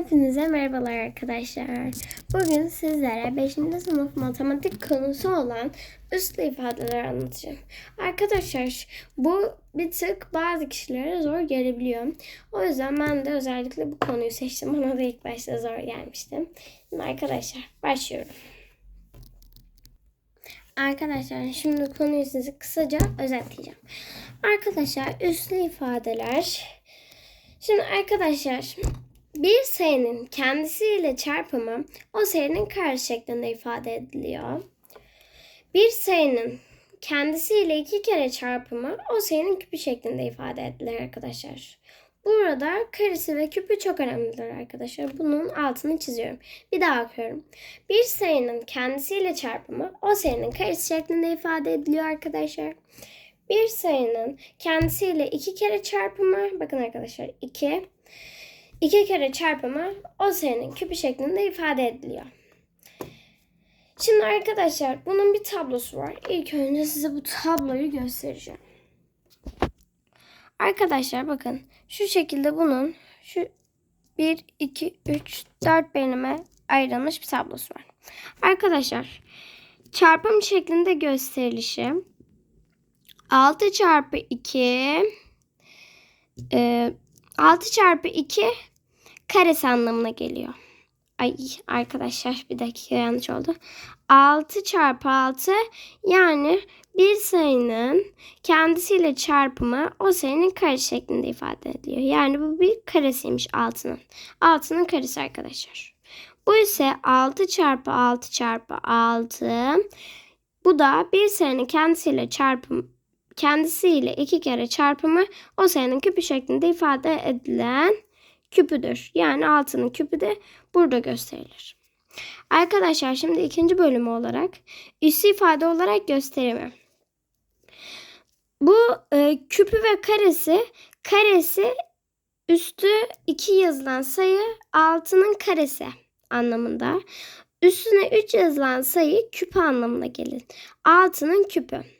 Hepinize merhabalar arkadaşlar. Bugün sizlere 5. sınıf matematik konusu olan üslü ifadeler anlatacağım. Arkadaşlar bu bir tık bazı kişilere zor gelebiliyor. O yüzden ben de özellikle bu konuyu seçtim. Bana da ilk başta zor gelmişti. Şimdi arkadaşlar başlıyorum. Arkadaşlar şimdi konuyu size kısaca özetleyeceğim. Arkadaşlar üslü ifadeler. Şimdi arkadaşlar bir sayının kendisiyle çarpımı o sayının karşı şeklinde ifade ediliyor. Bir sayının kendisiyle iki kere çarpımı o sayının küpü şeklinde ifade edilir arkadaşlar. Burada karesi ve küpü çok önemlidir arkadaşlar. Bunun altını çiziyorum. Bir daha okuyorum. Bir sayının kendisiyle çarpımı o sayının karesi şeklinde ifade ediliyor arkadaşlar. Bir sayının kendisiyle iki kere çarpımı bakın arkadaşlar 2 iki kere çarpımı o sayının küpü şeklinde ifade ediliyor. Şimdi arkadaşlar bunun bir tablosu var. İlk önce size bu tabloyu göstereceğim. Arkadaşlar bakın şu şekilde bunun şu 1, 2, 3, 4 bölüme ayrılmış bir tablosu var. Arkadaşlar çarpım şeklinde gösterilişi 6 çarpı 2 e, 6 çarpı 2 karesi anlamına geliyor. Ay arkadaşlar bir dakika yanlış oldu. 6 çarpı 6 yani bir sayının kendisiyle çarpımı o sayının karesi şeklinde ifade ediliyor. Yani bu bir karesiymiş 6'nın. 6'nın karesi arkadaşlar. Bu ise 6 çarpı 6 çarpı 6. Bu da bir sayının kendisiyle çarpım kendisiyle iki kere çarpımı o sayının küpü şeklinde ifade edilen küpüdür. Yani altının küpü de burada gösterilir. Arkadaşlar şimdi ikinci bölümü olarak üssü ifade olarak gösterimi. Bu e, küpü ve karesi karesi üstü 2 yazılan sayı altının karesi anlamında. Üstüne 3 yazılan sayı küp anlamına gelir. Altının küpü.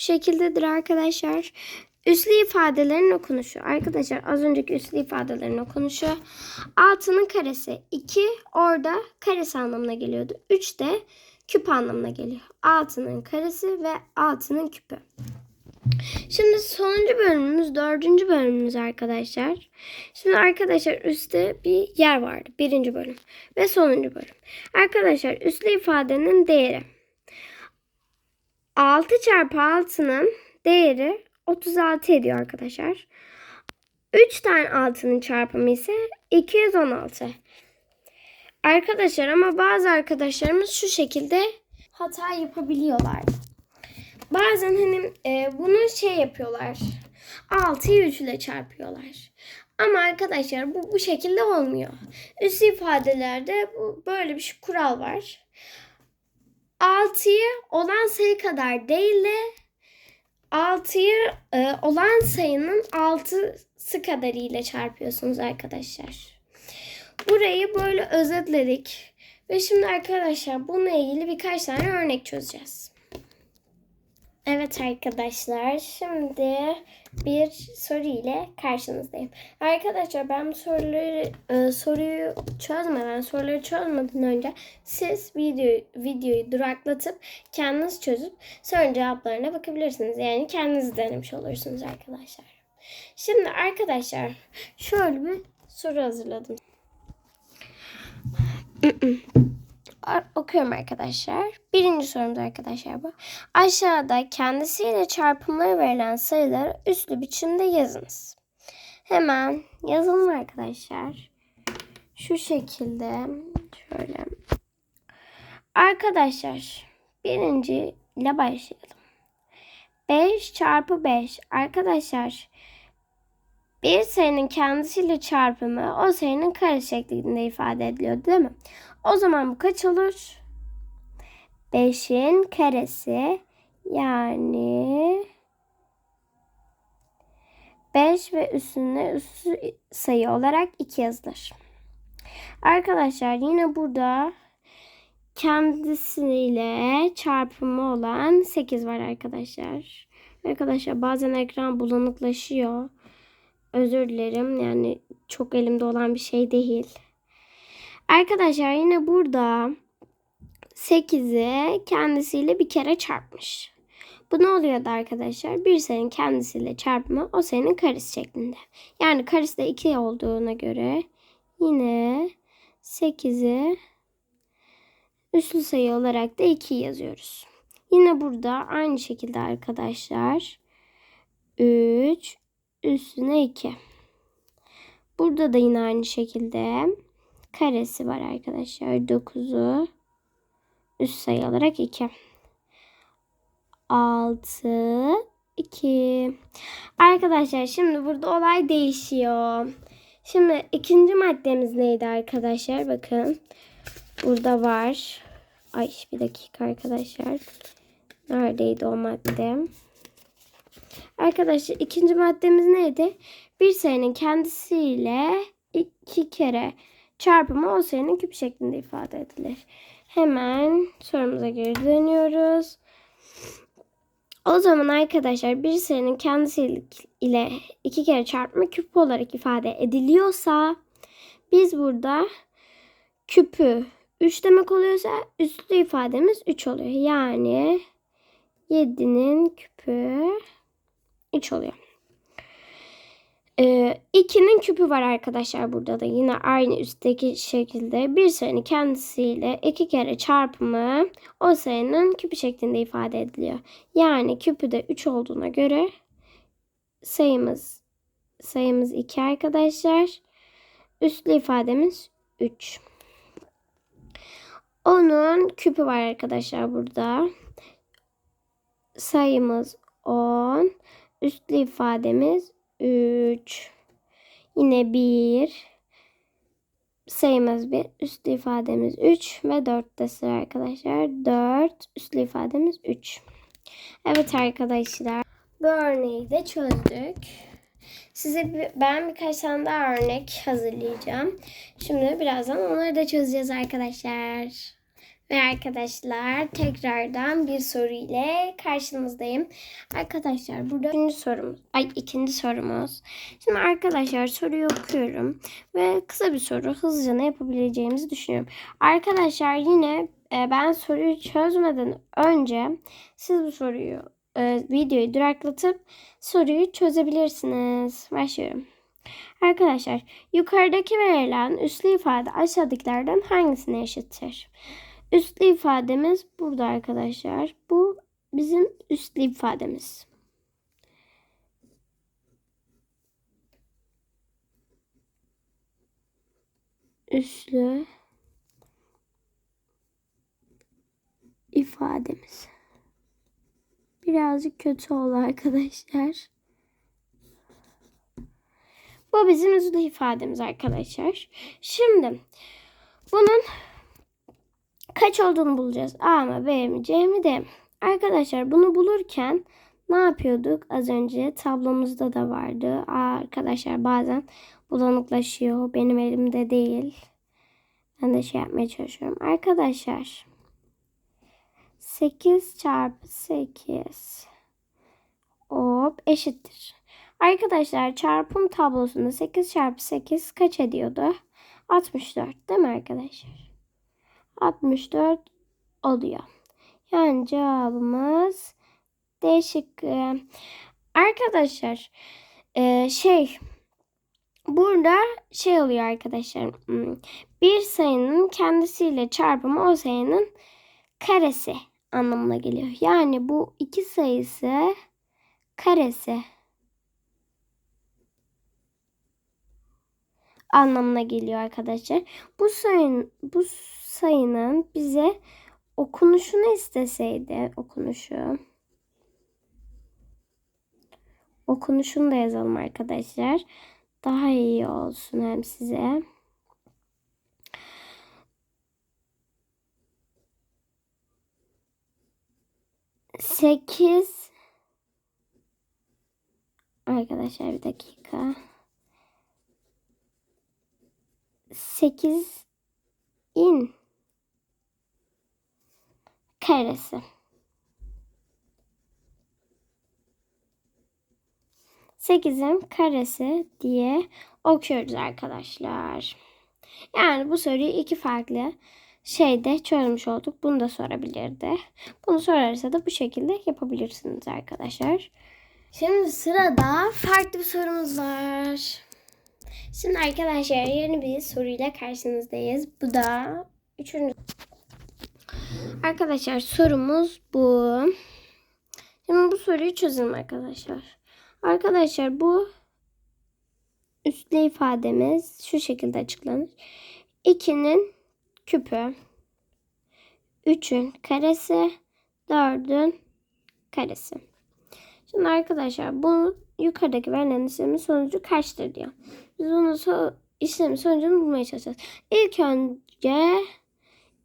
Bu şekildedir arkadaşlar. Üslü ifadelerin okunuşu. Arkadaşlar az önceki üslü ifadelerin okunuşu. Altının karesi 2 orada karesi anlamına geliyordu. 3 de küp anlamına geliyor. Altının karesi ve altının küpü. Şimdi sonuncu bölümümüz dördüncü bölümümüz arkadaşlar. Şimdi arkadaşlar üstte bir yer vardı. Birinci bölüm ve sonuncu bölüm. Arkadaşlar üslü ifadenin değeri. 6 çarpı 6'nın değeri 36 ediyor arkadaşlar. 3 tane 6'nın çarpımı ise 216. Arkadaşlar ama bazı arkadaşlarımız şu şekilde hata yapabiliyorlar. Bazen hani e, bunu şey yapıyorlar. 6'yı 3 ile çarpıyorlar. Ama arkadaşlar bu bu şekilde olmuyor. Üst ifadelerde bu böyle bir kural var. 6'yı olan sayı kadar değil de 6'yı e, olan sayının 6'sı kadar ile çarpıyorsunuz arkadaşlar. Burayı böyle özetledik. Ve şimdi arkadaşlar bununla ilgili birkaç tane örnek çözeceğiz. Evet arkadaşlar şimdi bir soru ile karşınızdayım. Arkadaşlar ben bu soruları e, soruyu çözmeden soruları çözmeden önce siz video, videoyu duraklatıp kendiniz çözüp sorunun cevaplarına bakabilirsiniz. Yani kendiniz denemiş olursunuz arkadaşlar. Şimdi arkadaşlar şöyle bir soru hazırladım. Okuyorum arkadaşlar. Birinci sorumuz arkadaşlar bu. Aşağıda kendisiyle çarpımları verilen sayıları üslü biçimde yazınız. Hemen yazalım arkadaşlar. Şu şekilde şöyle. Arkadaşlar birinci ile başlayalım. 5 çarpı 5. Arkadaşlar bir sayının kendisiyle çarpımı o sayının kare şeklinde ifade ediliyor değil mi? O zaman bu kaç olur? 5'in karesi yani 5 ve üstüne üstü sayı olarak 2 yazılır. Arkadaşlar yine burada kendisiyle çarpımı olan 8 var arkadaşlar. Arkadaşlar bazen ekran bulanıklaşıyor. Özür dilerim yani çok elimde olan bir şey değil. Arkadaşlar yine burada 8'i kendisiyle bir kere çarpmış. Bu ne oluyordu arkadaşlar? Bir sayının kendisiyle çarpımı o sayının karesi şeklinde. Yani karesi de 2 olduğuna göre yine 8'i üslü sayı olarak da 2 yazıyoruz. Yine burada aynı şekilde arkadaşlar 3 üstüne 2. Burada da yine aynı şekilde karesi var arkadaşlar. 9'u üst sayı olarak 2. 6 2. Arkadaşlar şimdi burada olay değişiyor. Şimdi ikinci maddemiz neydi arkadaşlar? Bakın. Burada var. Ay bir dakika arkadaşlar. Neredeydi o madde? Arkadaşlar ikinci maddemiz neydi? Bir sayının kendisiyle iki kere çarpımı o sayının küp şeklinde ifade edilir. Hemen sorumuza geri dönüyoruz. O zaman arkadaşlar bir sayının kendisiyle iki kere çarpımı küp olarak ifade ediliyorsa biz burada küpü 3 demek oluyorsa üstlü ifademiz 3 oluyor. Yani 7'nin küpü 3 oluyor. Ee, 2'nin küpü var arkadaşlar burada da yine aynı üstteki şekilde bir sayının kendisiyle iki kere çarpımı o sayının küpü şeklinde ifade ediliyor. Yani küpü de 3 olduğuna göre sayımız sayımız 2 arkadaşlar. Üstlü ifademiz 3. Onun küpü var arkadaşlar burada. Sayımız 10. Üstlü ifademiz 3. Yine 1. Sayımız 1. Üstlü ifademiz 3. Ve 4 de sıra arkadaşlar. 4. Üstlü ifademiz 3. Evet arkadaşlar. Bu örneği de çözdük. Size bir, ben birkaç tane daha örnek hazırlayacağım. Şimdi birazdan onları da çözeceğiz arkadaşlar. Ve arkadaşlar tekrardan bir soru ile karşınızdayım. Arkadaşlar burada ikinci sorumuz. Ay ikinci sorumuz. Şimdi arkadaşlar soruyu okuyorum. Ve kısa bir soru hızlıca ne yapabileceğimizi düşünüyorum. Arkadaşlar yine e, ben soruyu çözmeden önce siz bu soruyu e, videoyu duraklatıp soruyu çözebilirsiniz. Başlıyorum. Arkadaşlar yukarıdaki verilen üslü ifade aşağıdakilerden hangisine eşittir? Üslü ifademiz burada arkadaşlar. Bu bizim üslü ifademiz. Üslü ifademiz. Birazcık kötü oldu arkadaşlar. Bu bizim üslü ifademiz arkadaşlar. Şimdi bunun kaç olduğunu bulacağız. A mı B mi C mi D? Arkadaşlar bunu bulurken ne yapıyorduk? Az önce tablomuzda da vardı. Aa, arkadaşlar bazen bulanıklaşıyor. Benim elimde değil. Ben de şey yapmaya çalışıyorum. Arkadaşlar 8 çarpı 8 hop eşittir. Arkadaşlar çarpım tablosunda 8 çarpı 8 kaç ediyordu? 64 değil mi arkadaşlar? 64 oluyor. Yani cevabımız D şıkkı. Arkadaşlar e, şey burada şey oluyor arkadaşlar. Hmm, Bir sayının kendisiyle çarpımı o sayının karesi anlamına geliyor. Yani bu iki sayısı karesi anlamına geliyor arkadaşlar. Bu sayının bu sayının bize okunuşunu isteseydi okunuşu okunuşunu da yazalım arkadaşlar. Daha iyi olsun hem size. Sekiz Arkadaşlar bir dakika. 8 in karesi. 8'in karesi diye okuyoruz arkadaşlar. Yani bu soruyu iki farklı şeyde çözmüş olduk. Bunu da sorabilirdi. Bunu sorarsa da bu şekilde yapabilirsiniz arkadaşlar. Şimdi sırada farklı bir sorumuz var. Şimdi arkadaşlar yeni bir soruyla karşınızdayız. Bu da üçüncü. Arkadaşlar sorumuz bu. Şimdi bu soruyu çözelim arkadaşlar. Arkadaşlar bu üstlü ifademiz şu şekilde açıklanır. 2'nin küpü, 3'ün karesi, 4'ün karesi. Şimdi arkadaşlar bu yukarıdaki verilen işlemin sonucu kaçtır diyor. Biz bunu so işlemin sonucunu bulmaya çalışacağız. İlk önce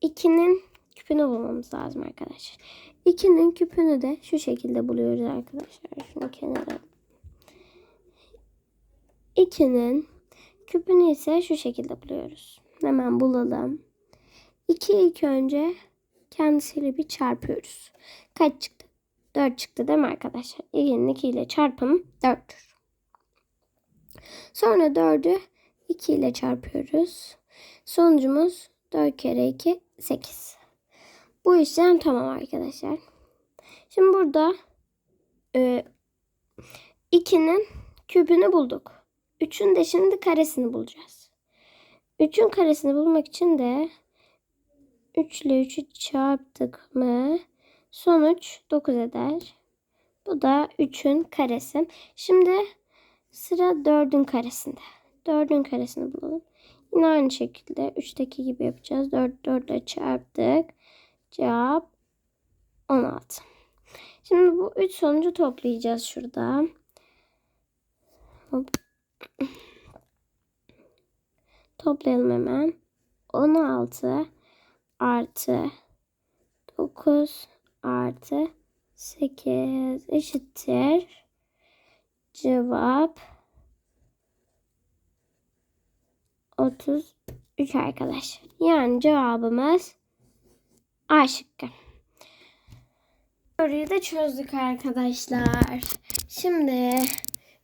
2'nin küpünü bulmamız lazım arkadaşlar. 2'nin küpünü de şu şekilde buluyoruz arkadaşlar. Şunu kenara 2'nin küpünü ise şu şekilde buluyoruz. Hemen bulalım. 2 ilk önce kendisiyle bir çarpıyoruz. Kaç çıktı? 4 çıktı değil mi arkadaşlar? 2'nin 2 ile çarpımı 4'tür. Sonra 4'ü 2 ile çarpıyoruz. Sonucumuz 4 kere 2 8. Bu işlem tamam arkadaşlar. Şimdi burada e, 2'nin küpünü bulduk. 3'ün de şimdi karesini bulacağız. 3'ün karesini bulmak için de 3 ile 3'ü çarptık mı sonuç 9 eder. Bu da 3'ün karesi. Şimdi sıra 4'ün karesinde. 4'ün karesini bulalım. Yine aynı şekilde 3'teki gibi yapacağız. 4 4 ile çarptık. Cevap 16. Şimdi bu 3 sonucu toplayacağız şurada. Hop. Toplayalım hemen. 16 artı 9 artı 8 eşittir. Cevap 33 arkadaşlar. Yani cevabımız A şıkkı. Soruyu da çözdük arkadaşlar. Şimdi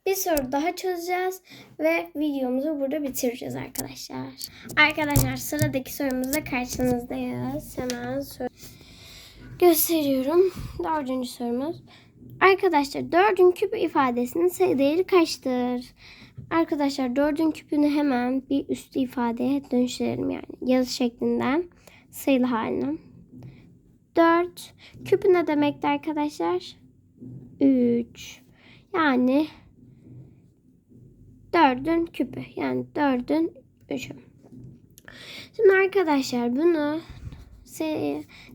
bir soru daha çözeceğiz ve videomuzu burada bitireceğiz arkadaşlar. Arkadaşlar sıradaki sorumuzda karşınızdayız. Hemen sor gösteriyorum. Dördüncü sorumuz. Arkadaşlar dördün küpü ifadesinin sayı değeri kaçtır? Arkadaşlar dördün küpünü hemen bir üstü ifadeye dönüştürelim yani yazı şeklinden sayılı haline. 4 küpü ne demekti arkadaşlar? 3 yani 4'ün küpü yani 4'ün 3'ü. Şimdi arkadaşlar bunu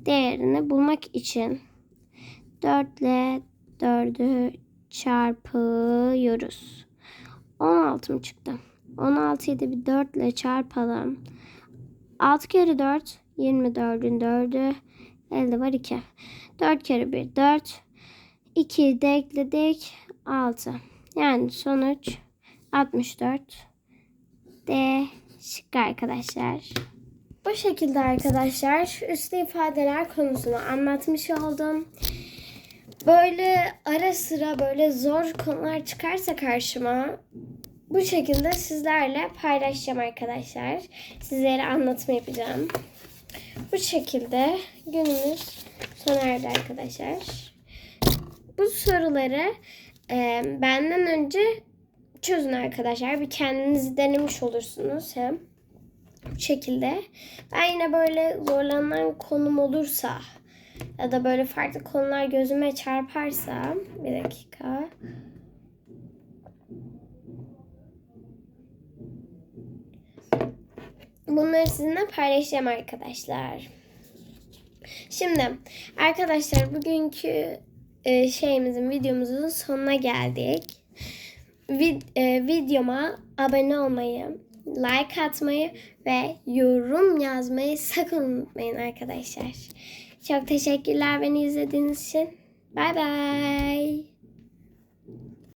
değerini bulmak için 4 ile 4'ü çarpıyoruz. 16 mı çıktı? 16'yı da bir 4 ile çarpalım. 6 kere 4 24'ün 4'ü elde var 2. 4 kere 1 4. 2'yi de ekledik 6. Yani sonuç 64. D şıkkı arkadaşlar. Bu şekilde arkadaşlar üstü ifadeler konusunu anlatmış oldum. Böyle ara sıra böyle zor konular çıkarsa karşıma bu şekilde sizlerle paylaşacağım arkadaşlar. Sizlere anlatma yapacağım. Bu şekilde günümüz sona erdi arkadaşlar. Bu soruları e, benden önce çözün arkadaşlar. Bir kendinizi denemiş olursunuz hem. Bu şekilde. Ben yine böyle zorlanan konum olursa ya da böyle farklı konular gözüme çarparsa bir dakika. Bunları sizinle paylaşacağım arkadaşlar. Şimdi arkadaşlar bugünkü e, şeyimizin videomuzun sonuna geldik. Vid, e, videoma abone olmayı, like atmayı ve yorum yazmayı sakın unutmayın arkadaşlar. Çok teşekkürler beni izlediğiniz için. Bay bay.